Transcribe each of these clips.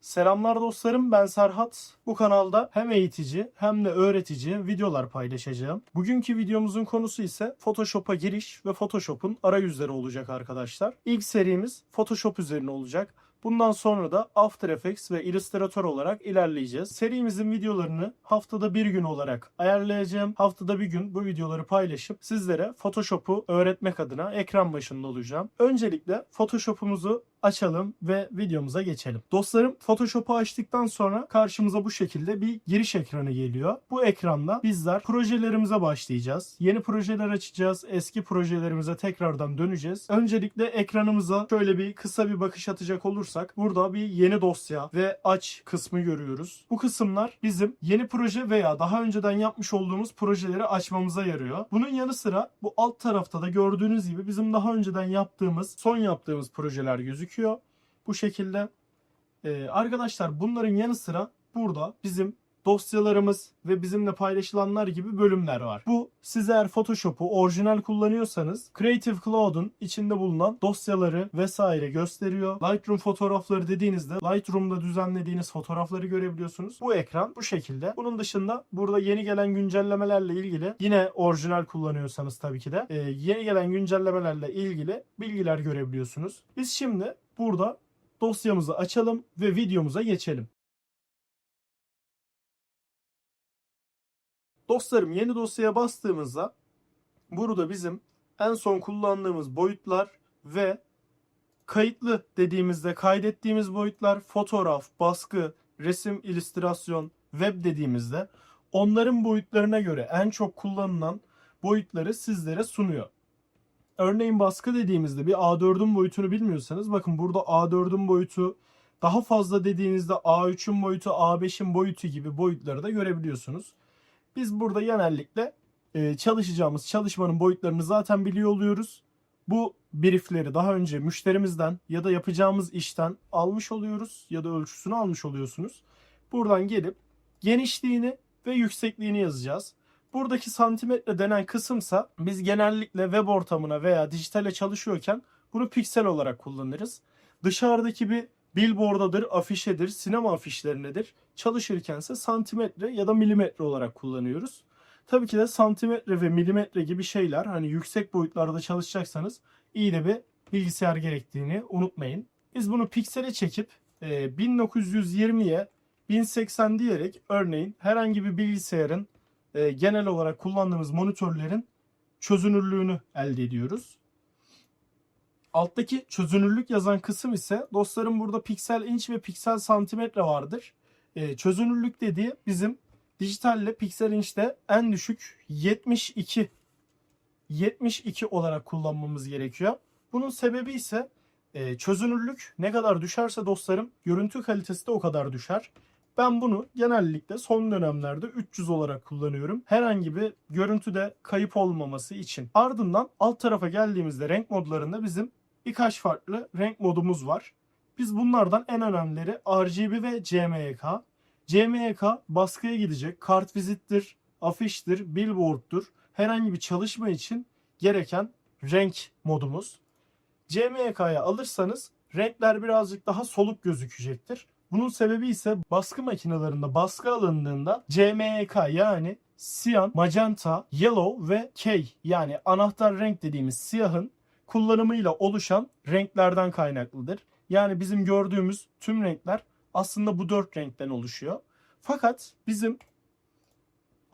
Selamlar dostlarım ben Serhat. Bu kanalda hem eğitici hem de öğretici videolar paylaşacağım. Bugünkü videomuzun konusu ise Photoshop'a giriş ve Photoshop'un arayüzleri olacak arkadaşlar. İlk serimiz Photoshop üzerine olacak. Bundan sonra da After Effects ve Illustrator olarak ilerleyeceğiz. Serimizin videolarını haftada bir gün olarak ayarlayacağım. Haftada bir gün bu videoları paylaşıp sizlere Photoshop'u öğretmek adına ekran başında olacağım. Öncelikle Photoshop'umuzu açalım ve videomuza geçelim. Dostlarım Photoshop'u açtıktan sonra karşımıza bu şekilde bir giriş ekranı geliyor. Bu ekranda bizler projelerimize başlayacağız. Yeni projeler açacağız. Eski projelerimize tekrardan döneceğiz. Öncelikle ekranımıza şöyle bir kısa bir bakış atacak olursak burada bir yeni dosya ve aç kısmı görüyoruz. Bu kısımlar bizim yeni proje veya daha önceden yapmış olduğumuz projeleri açmamıza yarıyor. Bunun yanı sıra bu alt tarafta da gördüğünüz gibi bizim daha önceden yaptığımız, son yaptığımız projeler gözüküyor. Bu şekilde. Ee, arkadaşlar bunların yanı sıra burada bizim dosyalarımız ve bizimle paylaşılanlar gibi bölümler var. Bu siz eğer Photoshop'u orijinal kullanıyorsanız Creative Cloud'un içinde bulunan dosyaları vesaire gösteriyor. Lightroom fotoğrafları dediğinizde Lightroom'da düzenlediğiniz fotoğrafları görebiliyorsunuz. Bu ekran bu şekilde. Bunun dışında burada yeni gelen güncellemelerle ilgili yine orijinal kullanıyorsanız tabii ki de e, yeni gelen güncellemelerle ilgili bilgiler görebiliyorsunuz. Biz şimdi burada dosyamızı açalım ve videomuza geçelim. Dostlarım yeni dosyaya bastığımızda burada bizim en son kullandığımız boyutlar ve kayıtlı dediğimizde kaydettiğimiz boyutlar fotoğraf, baskı, resim, illüstrasyon, web dediğimizde onların boyutlarına göre en çok kullanılan boyutları sizlere sunuyor. Örneğin baskı dediğimizde bir A4'ün boyutunu bilmiyorsanız bakın burada A4'ün boyutu daha fazla dediğinizde A3'ün boyutu, A5'in boyutu gibi boyutları da görebiliyorsunuz. Biz burada genellikle e, çalışacağımız çalışmanın boyutlarını zaten biliyor oluyoruz. Bu briefleri daha önce müşterimizden ya da yapacağımız işten almış oluyoruz ya da ölçüsünü almış oluyorsunuz. Buradan gelip genişliğini ve yüksekliğini yazacağız. Buradaki santimetre denen kısımsa biz genellikle web ortamına veya dijitale çalışıyorken bunu piksel olarak kullanırız. Dışarıdaki bir billboardadır, afişedir, sinema afişlerindedir. Çalışırkense santimetre ya da milimetre olarak kullanıyoruz. Tabii ki de santimetre ve milimetre gibi şeyler hani yüksek boyutlarda çalışacaksanız iyi de bir bilgisayar gerektiğini unutmayın. Biz bunu piksele çekip e, 1920'ye 1080 diyerek örneğin herhangi bir bilgisayarın e, genel olarak kullandığımız monitörlerin çözünürlüğünü elde ediyoruz. Alttaki çözünürlük yazan kısım ise dostlarım burada piksel inç ve piksel santimetre vardır. E, çözünürlük dediği bizim dijitalle piksel inçte en düşük 72 72 olarak kullanmamız gerekiyor. Bunun sebebi ise e, çözünürlük ne kadar düşerse dostlarım görüntü kalitesi de o kadar düşer. Ben bunu genellikle son dönemlerde 300 olarak kullanıyorum. Herhangi bir görüntüde kayıp olmaması için. Ardından alt tarafa geldiğimizde renk modlarında bizim birkaç farklı renk modumuz var. Biz bunlardan en önemlileri RGB ve CMYK. CMYK baskıya gidecek kartvizittir, afiştir, billboard'tur. Herhangi bir çalışma için gereken renk modumuz. CMYK'ya alırsanız renkler birazcık daha soluk gözükecektir. Bunun sebebi ise baskı makinelerinde baskı alındığında CMYK yani siyan, magenta, yellow ve K yani anahtar renk dediğimiz siyahın kullanımıyla oluşan renklerden kaynaklıdır. Yani bizim gördüğümüz tüm renkler aslında bu dört renkten oluşuyor. Fakat bizim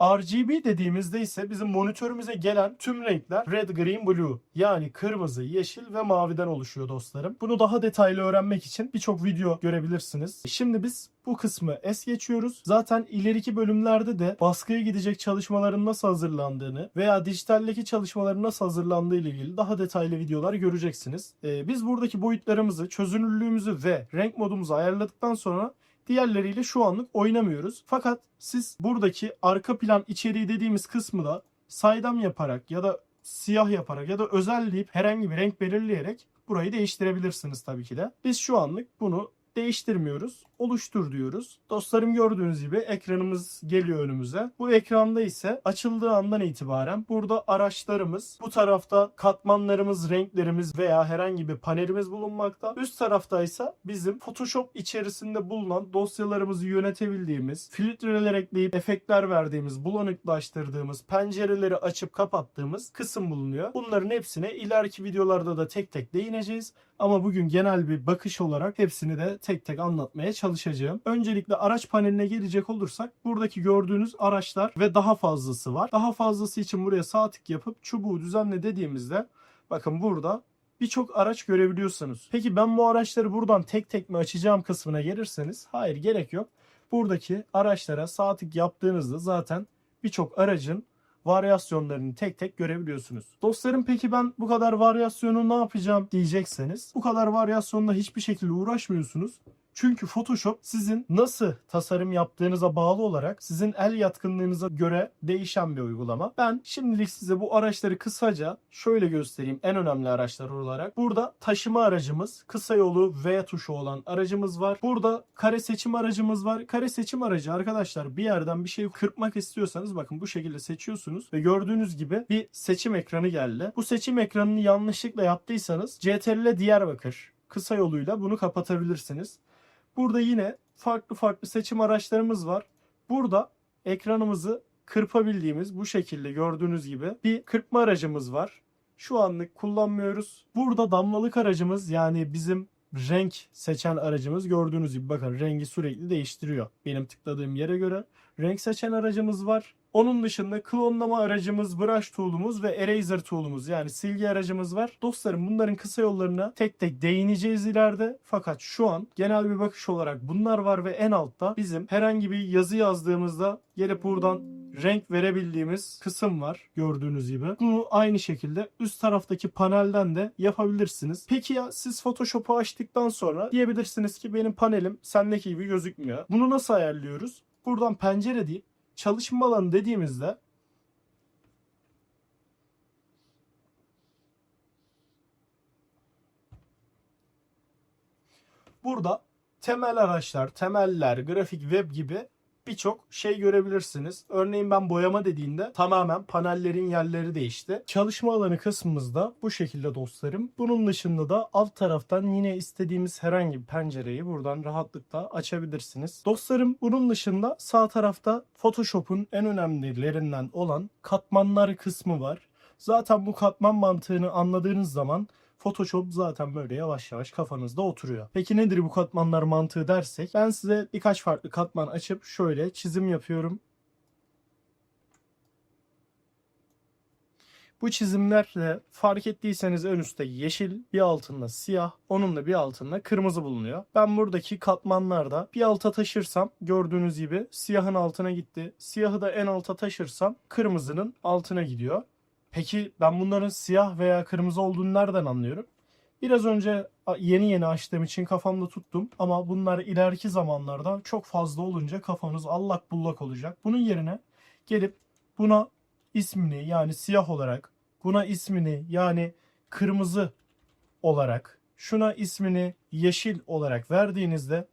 RGB dediğimizde ise bizim monitörümüze gelen tüm renkler red, green, blue yani kırmızı, yeşil ve maviden oluşuyor dostlarım. Bunu daha detaylı öğrenmek için birçok video görebilirsiniz. Şimdi biz bu kısmı es geçiyoruz. Zaten ileriki bölümlerde de baskıya gidecek çalışmaların nasıl hazırlandığını veya dijitaldeki çalışmaların nasıl hazırlandığı ile ilgili daha detaylı videolar göreceksiniz. Ee, biz buradaki boyutlarımızı, çözünürlüğümüzü ve renk modumuzu ayarladıktan sonra Diğerleriyle şu anlık oynamıyoruz. Fakat siz buradaki arka plan içeriği dediğimiz kısmı da saydam yaparak ya da siyah yaparak ya da özelleyip herhangi bir renk belirleyerek burayı değiştirebilirsiniz tabii ki de. Biz şu anlık bunu değiştirmiyoruz. Oluştur diyoruz. Dostlarım gördüğünüz gibi ekranımız geliyor önümüze. Bu ekranda ise açıldığı andan itibaren burada araçlarımız, bu tarafta katmanlarımız, renklerimiz veya herhangi bir panelimiz bulunmakta. Üst tarafta ise bizim Photoshop içerisinde bulunan dosyalarımızı yönetebildiğimiz, filtreler ekleyip efektler verdiğimiz, bulanıklaştırdığımız, pencereleri açıp kapattığımız kısım bulunuyor. Bunların hepsine ileriki videolarda da tek tek değineceğiz. Ama bugün genel bir bakış olarak hepsini de tek tek anlatmaya çalışacağım. Öncelikle araç paneline gelecek olursak buradaki gördüğünüz araçlar ve daha fazlası var. Daha fazlası için buraya sağ tık yapıp çubuğu düzenle dediğimizde bakın burada birçok araç görebiliyorsunuz. Peki ben bu araçları buradan tek tek mi açacağım kısmına gelirseniz hayır gerek yok. Buradaki araçlara sağ tık yaptığınızda zaten birçok aracın varyasyonlarını tek tek görebiliyorsunuz. Dostlarım peki ben bu kadar varyasyonu ne yapacağım diyecekseniz bu kadar varyasyonla hiçbir şekilde uğraşmıyorsunuz. Çünkü Photoshop sizin nasıl tasarım yaptığınıza bağlı olarak sizin el yatkınlığınıza göre değişen bir uygulama. Ben şimdilik size bu araçları kısaca şöyle göstereyim en önemli araçlar olarak. Burada taşıma aracımız, kısa yolu V tuşu olan aracımız var. Burada kare seçim aracımız var. Kare seçim aracı arkadaşlar bir yerden bir şey kırpmak istiyorsanız bakın bu şekilde seçiyorsunuz ve gördüğünüz gibi bir seçim ekranı geldi. Bu seçim ekranını yanlışlıkla yaptıysanız CTRL Diyarbakır kısa yoluyla bunu kapatabilirsiniz. Burada yine farklı farklı seçim araçlarımız var. Burada ekranımızı kırpabildiğimiz bu şekilde gördüğünüz gibi bir kırpma aracımız var. Şu anlık kullanmıyoruz. Burada damlalık aracımız yani bizim renk seçen aracımız gördüğünüz gibi bakın rengi sürekli değiştiriyor. Benim tıkladığım yere göre renk seçen aracımız var. Onun dışında klonlama aracımız, brush tool'umuz ve eraser tool'umuz yani silgi aracımız var. Dostlarım bunların kısa yollarına tek tek değineceğiz ileride. Fakat şu an genel bir bakış olarak bunlar var ve en altta bizim herhangi bir yazı yazdığımızda gelip buradan renk verebildiğimiz kısım var gördüğünüz gibi. Bunu aynı şekilde üst taraftaki panelden de yapabilirsiniz. Peki ya siz Photoshop'u açtıktan sonra diyebilirsiniz ki benim panelim sendeki gibi gözükmüyor. Bunu nasıl ayarlıyoruz? Buradan pencere deyip çalışma alanı dediğimizde burada temel araçlar, temeller, grafik, web gibi birçok şey görebilirsiniz. Örneğin ben boyama dediğinde tamamen panellerin yerleri değişti. Çalışma alanı kısmımızda bu şekilde dostlarım. Bunun dışında da alt taraftan yine istediğimiz herhangi bir pencereyi buradan rahatlıkla açabilirsiniz. Dostlarım bunun dışında sağ tarafta Photoshop'un en önemlilerinden olan katmanlar kısmı var. Zaten bu katman mantığını anladığınız zaman Photoshop zaten böyle yavaş yavaş kafanızda oturuyor. Peki nedir bu katmanlar mantığı dersek ben size birkaç farklı katman açıp şöyle çizim yapıyorum. Bu çizimlerle fark ettiyseniz ön üstte yeşil, bir altında siyah, onun da bir altında kırmızı bulunuyor. Ben buradaki katmanlarda bir alta taşırsam gördüğünüz gibi siyahın altına gitti. Siyahı da en alta taşırsam kırmızının altına gidiyor. Peki ben bunların siyah veya kırmızı olduğunu nereden anlıyorum? Biraz önce yeni yeni açtığım için kafamda tuttum ama bunlar ileriki zamanlarda çok fazla olunca kafanız allak bullak olacak. Bunun yerine gelip buna ismini yani siyah olarak, buna ismini yani kırmızı olarak, şuna ismini yeşil olarak verdiğinizde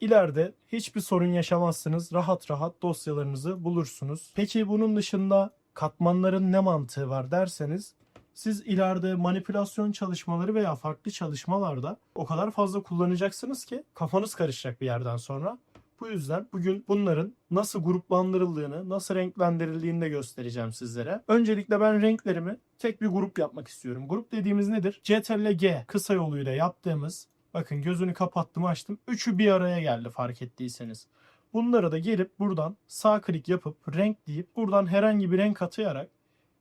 ileride hiçbir sorun yaşamazsınız. Rahat rahat dosyalarınızı bulursunuz. Peki bunun dışında katmanların ne mantığı var derseniz siz ileride manipülasyon çalışmaları veya farklı çalışmalarda o kadar fazla kullanacaksınız ki kafanız karışacak bir yerden sonra. Bu yüzden bugün bunların nasıl gruplandırıldığını, nasıl renklendirildiğini de göstereceğim sizlere. Öncelikle ben renklerimi tek bir grup yapmak istiyorum. Grup dediğimiz nedir? CTRL G kısa yoluyla yaptığımız bakın gözünü kapattım açtım. Üçü bir araya geldi fark ettiyseniz. Bunları da gelip buradan sağ klik yapıp renk deyip buradan herhangi bir renk atayarak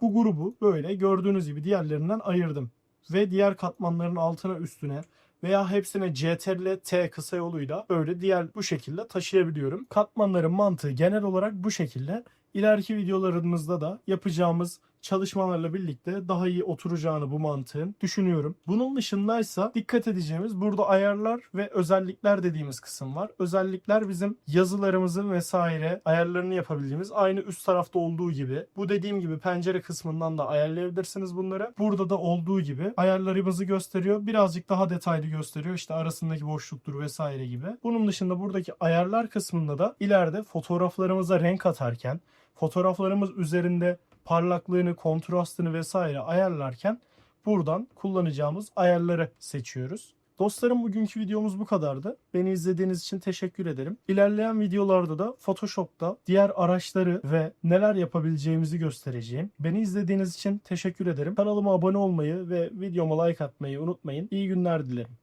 bu grubu böyle gördüğünüz gibi diğerlerinden ayırdım. Ve diğer katmanların altına üstüne veya hepsine CTRL T kısa yoluyla böyle diğer bu şekilde taşıyabiliyorum. Katmanların mantığı genel olarak bu şekilde. İleriki videolarımızda da yapacağımız çalışmalarla birlikte daha iyi oturacağını bu mantığın düşünüyorum. Bunun dışındaysa dikkat edeceğimiz burada ayarlar ve özellikler dediğimiz kısım var. Özellikler bizim yazılarımızın vesaire ayarlarını yapabildiğimiz aynı üst tarafta olduğu gibi. Bu dediğim gibi pencere kısmından da ayarlayabilirsiniz bunları. Burada da olduğu gibi ayarlarımızı gösteriyor. Birazcık daha detaylı gösteriyor. İşte arasındaki boşluktur vesaire gibi. Bunun dışında buradaki ayarlar kısmında da ileride fotoğraflarımıza renk atarken fotoğraflarımız üzerinde parlaklığını, kontrastını vesaire ayarlarken buradan kullanacağımız ayarları seçiyoruz. Dostlarım bugünkü videomuz bu kadardı. Beni izlediğiniz için teşekkür ederim. İlerleyen videolarda da Photoshop'ta diğer araçları ve neler yapabileceğimizi göstereceğim. Beni izlediğiniz için teşekkür ederim. Kanalıma abone olmayı ve videoma like atmayı unutmayın. İyi günler dilerim.